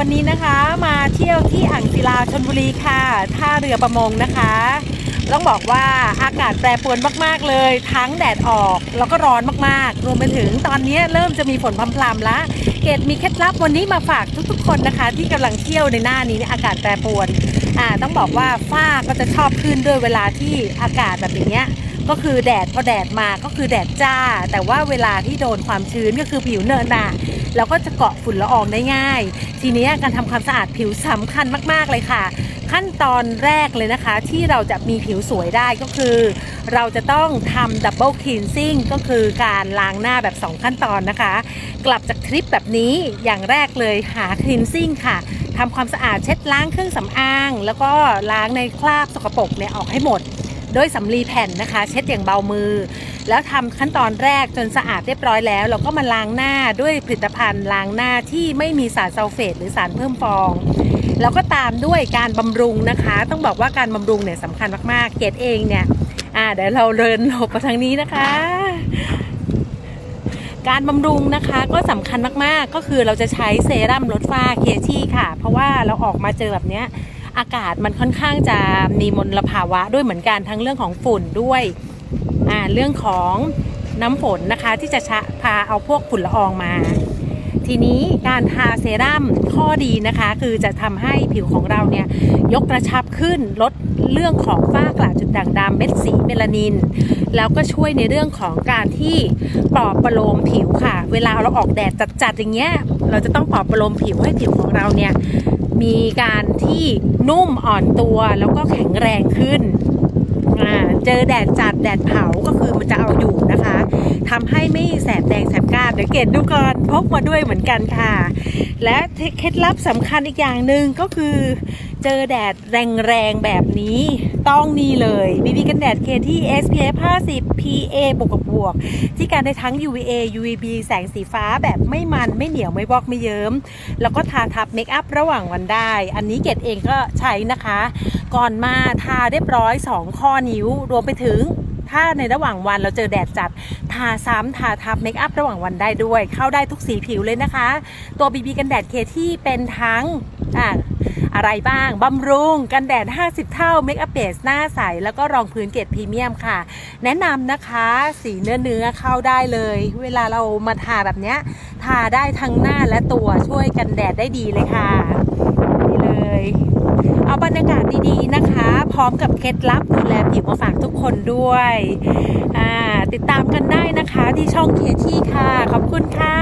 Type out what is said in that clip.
วันนี้นะคะมาเที่ยวที่อ่างศิลาชนบุรีค่ะ ท่าเรือประมงนะคะ ต้องบอกว่าอากาศแปรปรวนมากๆเลย ทั้งแดดออกแล้วก็ร้อนมากๆ รวมไปถึงตอนนี้เริ่มจะมีฝนพรำๆแล้ว เกดมีเคล็ดลับวันนี้มาฝากทุกๆ คนนะคะ ที่กำลังเที่ยวในหน้านี้อากาศแปรปรวนอ่าต้องบอกว่าฝ้าก็จะชอบขึ้นด้วยเวลาที่อากาศแบบอย่างเงี้ย ก็คือแดดพอแดดมาก็คือแดดจ้า แต่ว่าเวลาที่โดนความชื้นก็คือผิวเนินน่ะเราก็จะเกาะฝุ่นละอองได้ง่าย ทีนี้การทำความสะอาดผิวสำคัญมากๆเลยค่ะ ขั้นตอนแรกเลยนะคะ ที่เราจะมีผิวสวยได้ก็คือ เราจะต้องทำดับเบิลคลีนซิ่งก็คือการล้างหน้าแบบ 2 ขั้นตอนนะคะ กลับจากทริปแบบนี้อย่างแรกเลยหาคลีนซิ่งค่ะทำความสะอาดเช็ดล้างเครื่องสำอาง แล้วก็ล้างในคราบสกปรกเนี่ยออกให้หมด ด้วยสำลีแผ่นนะคะ เช็ดอย่างเบามือ แล้วทำขั้นตอนแรกจนสะอาดเรียบร้อยแล้ว เราก็มาล้างหน้าด้วยผลิตภัณฑ์ล้างหน้าที่ไม่มีสารซัลเฟตหรือสารเพิ่มฟองแล้วก็ตามด้วยการบำรุงนะคะ ต้องบอกว่าการบำรุงเนี่ยสำคัญมากๆ เกดเองเนี่ยอ่าเดี๋ยวเราเดินหลบไปทางนี้นะคะ การบำรุงนะคะก็สำคัญมากๆ ก็คือเราจะใช้เซรั่มลดฝ้าเคที่ค่ะ เพราะว่าเราออกมาเจอแบบเนี้ย อากาศมันค่อนข้างจะมีมลภาวะด้วยเหมือนกันทั้งเรื่องของฝุ่นด้วยอ่าเรื่องของน้ำฝนนะคะที่จะชะพาเอาพวกฝุ่นละอองมา ทีนี้การทาเซรั่มข้อดีนะคะ คือจะทำให้ผิวของเราเนี่ยยกกระชับขึ้นลดเรื่องของฝ้ากระจุดด่างดำเม็ดสีเมลานิน แล้วก็ช่วยในเรื่องของการที่ปลอบประโลมผิวค่ะ เวลาเราออกแดดจัดๆอย่างเงี้ยเราจะต้องปลอบประโลมผิวให้ผิวของเราเนี่ย มีการที่นุ่มอ่อนตัวแล้วก็แข็งแรงขึ้น เจอแดดจัดแดดเผาก็คือมันจะเอาอยู่ ทำให้ไม่แสบแดงแสบกร้าเดี๋ยวเกดดูก่อนพกมาด้วยเหมือนกันค่ะ และเคล็ดลับสำคัญอีกอย่างหนึ่งก็คือ เจอแดดแรงๆแบบนี้ต้องนี่เลยบีบีกันแดดเคที่ SPF 50 PA บวกกับบวก ที่การได้ทั้ง UVA UVB แสงสีฟ้าแบบไม่มันไม่เหนียวไม่บอกไม่เยิ้มแล้วก็ทาทับเมคอัพระหว่างวันได้ อันนี้เกดเองก็ใช้นะคะ ก่อนมาทาเรียบร้อย 2 ข้อนิ้วรวมไปถึง ถ้าในระหว่างวันเราเจอแดดจัด ทาซ้ำทาทับเมคอัพระหว่างวันได้ด้วย เข้าได้ทุกสีผิวเลยนะคะ ตัวบีบีกันแดดเคที่เป็นทั้งอ่าอะไรบ้าง บำรุง กันแดด 50 เท่า เมคอัพเบสหน้าใส แล้วก็รองพื้นเกรดพรีเมียมค่ะ แนะนำนะคะ สีเนื้อเนื้อเข้าได้เลย เวลาเรามาทาแบบเนี้ย ทาได้ทั้งหน้าและตัวช่วยกันแดดได้ดีเลยค่ะนี่เลย เอาบรรยากาศดีๆนะคะ พร้อมกับเคล็ดลับดูแลผิวมาฝากทุกคนด้วยติดตามกันได้นะคะที่ช่องเคที่ค่ะ ขอบคุณค่ะ